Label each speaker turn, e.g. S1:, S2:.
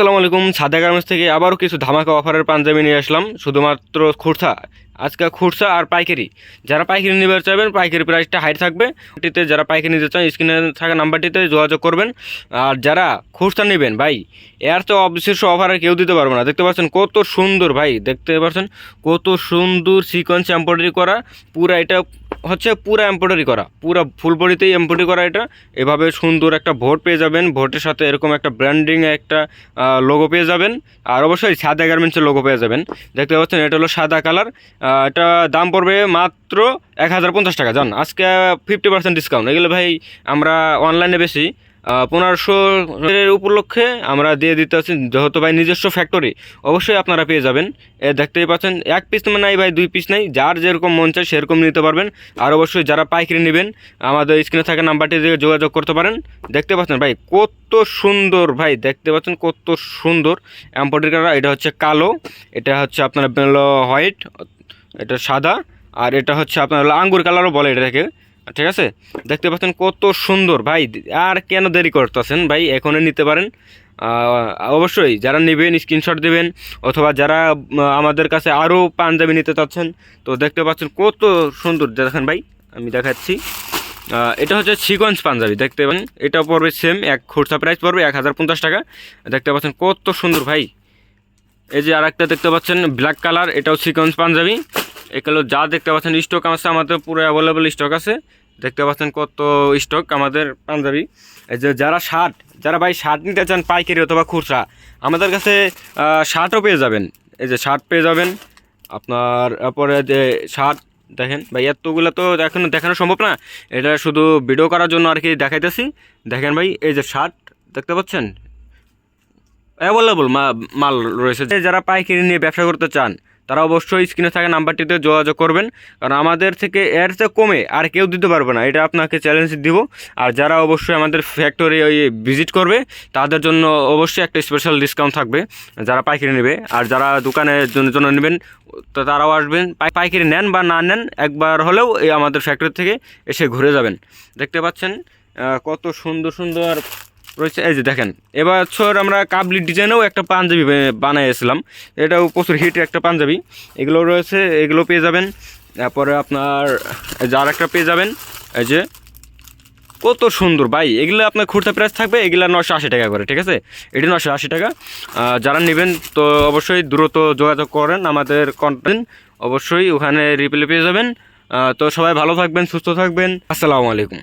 S1: আসসালামু আলাইকুম, সাদা গার্মেন্টস থেকে আবারও কিছু ধামাকা অফারের পাঞ্জাবি নিয়ে আসলাম, শুধুমাত্র খুরসা, আজকে খুরসা আর পাইকারি। যারা পাইকারি নিতে চাইবেন, পাইকারি প্রাইসটা হাই থাকবে। এটিতে যারা পাইকারি নিতে চান, স্ক্রিনে থাকা নাম্বারটিতে যোগাযোগ করবেন। আর যারা খুরসা নেবেন, ভাই, এর তো অবিশ্বাস্য অফার কেউ দিতে পারবে না। দেখতে পাচ্ছেন কত সুন্দর, ভাই, দেখতে পাচ্ছেন কত সুন্দর সিকোয়েন্স এম্ব্রয়ডারি করা। পুরা এটা হচ্ছে পুরো এমব্রয়ডারি করা। পুরো ফুল বডিতেই এম্ব্রয়ডারি করা এটা। এভাবে সুন্দর একটা ভোট পেয়ে যাবেন। ভোটের সাথে এরকম একটা ব্র্যান্ডিং একটা লোগো পেয়ে যাবেন। আর অবশ্যই সাদা গার্মেন্টসের লোগো পেয়ে যাবেন। দেখতে পাচ্ছেন, এটা হলো সাদা কালার এটা দাম পড়বে মাত্র এক হাজার পঞ্চাশ টাকা। জান, আজকে ফিফটি পার্সেন্ট ডিসকাউন্ট এগুলো ভাই আমরা অনলাইনে বেশি। পনেরোশো এর উপলক্ষে আমরা দিয়ে দিতে আছি যেহেতু ভাই নিজস্ব ফ্যাক্টরি অবশ্যই আপনারা পেয়ে যাবেন। এ দেখতেই পাচ্ছেন, এক পিস তো নাই ভাই, দুই পিস নাই, যার যেরকম মন চায় সেরকম নিতে পারবেন। আর অবশ্যই যারা পাইকারি নেবেন, আমাদের স্ক্রিনে থাকা নাম্বারটি দিয়ে যোগাযোগ করতে পারেন। দেখতে পাচ্ছেন ভাই, কত সুন্দর ভাই, দেখতে পাচ্ছেন কত সুন্দর। এম্পোডারি করা এটা হচ্ছে কালো, এটা হচ্ছে আপনার হোয়াইট এটা সাদা, আর এটা হচ্ছে আপনার আঙ্গুর কালারও বলে এটাকে ঠিক আছে? দেখতে পাচ্ছেন কত সুন্দর। ভাই, আর কেন দেরি করতেছেন? ভাই, এখনই নিতে পারেন। অবশ্যই যারা নেবেন স্ক্রিনশট দেবেন, অথবা যারা আমাদের কাছে আরও পাঞ্জাবি নিতে চাচ্ছেন, তো দেখতে পাচ্ছেন কত সুন্দর। দেখেন ভাই, আমি দেখাচ্ছি। এটা হচ্ছে সিকোয়েন্স পাঞ্জাবি, দেখতে পাবেন এটা পড়বে সেম এক খুচরা প্রাইস পড়বে এক হাজার পঞ্চাশ টাকা। দেখতে পাচ্ছেন কত সুন্দর ভাই। এই যে আরেকটা দেখতে পাচ্ছেন ব্ল্যাক কালার এটাও সিকোয়েন্স পাঞ্জাবি। এগুলো যা দেখতে পাচ্ছেন স্টক আছে, আমাদের পুরো অ্যাভেলেবেল স্টক আছে। দেখতে পাচ্ছেন কত স্টক আমাদের পাঞ্জাবি। এই যে যারা শার্ট যারা ভাই শার্ট নিতে চান, পাইকারি অথবা খুচরা, আমাদের কাছে শার্টও পেয়ে যাবেন। এই যে শার্ট পেয়ে যাবেন। আপনার, তারপরে যে শার্ট দেখেন ভাই, এতগুলো তো এখন দেখানো সম্ভব না। এটা শুধু ভিডিও করার জন্য আর কি দেখাইতেছি। দেখেন ভাই, এই যে শার্ট দেখতে পাচ্ছেন? অ্যাভেলেবল মাল রয়েছে। যারা পাইকারি নিয়ে ব্যবসা করতে চান তারা অবশ্যই স্ক্রিনে থাকা নাম্বারটিতে যোগাযোগ করবেন। কারণ আমাদের থেকে এর চেয়ে কমে আর কেউ দিতে পারবে না। এটা আপনাকে চ্যালেঞ্জ দিব। আর যারা অবশ্যই আমাদের ফ্যাক্টরি ওই ভিজিট করবে, তাদের জন্য অবশ্যই একটা স্পেশাল ডিসকাউন্ট থাকবে যারা পাইকারি নেবে। আর যারা দোকানের জন্য জন্য নেবেন, তো তারাও আসবেন। পাই- পাইকারি নেন বা না নেন, একবার হলেও এই আমাদের ফ্যাক্টরি থেকে এসে ঘুরে যাবেন। দেখতে পাচ্ছেন কত সুন্দর সুন্দর রয়েছে, এই যে দেখেন। এবছর আমরা কাবলি ডিজাইনেও একটা পাঞ্জাবি বানিয়েছিলাম এটাও প্রচুর হিট একটা পাঞ্জাবি। এগুলো রয়েছে, এগুলো পেয়ে যাবেন। তারপরে আপনার যার একটা পেয়ে যাবেন। এই যে, কত সুন্দর ভাই। এগুলো আপনার খুঁড়তে প্রাইস থাকবে, এগুলো নশো আশি টাকা করে, ঠিক আছে? এটি নশো আশি টাকা। যারা নেবেন, তো অবশ্যই দ্রুত যোগাযোগ করেন আমাদের কন্টেন্ট অবশ্যই ওখানে রিপ্লে পেয়ে যাবেন। তো সবাই ভালো থাকবেন, সুস্থ থাকবেন। আসসালামু আলাইকুম।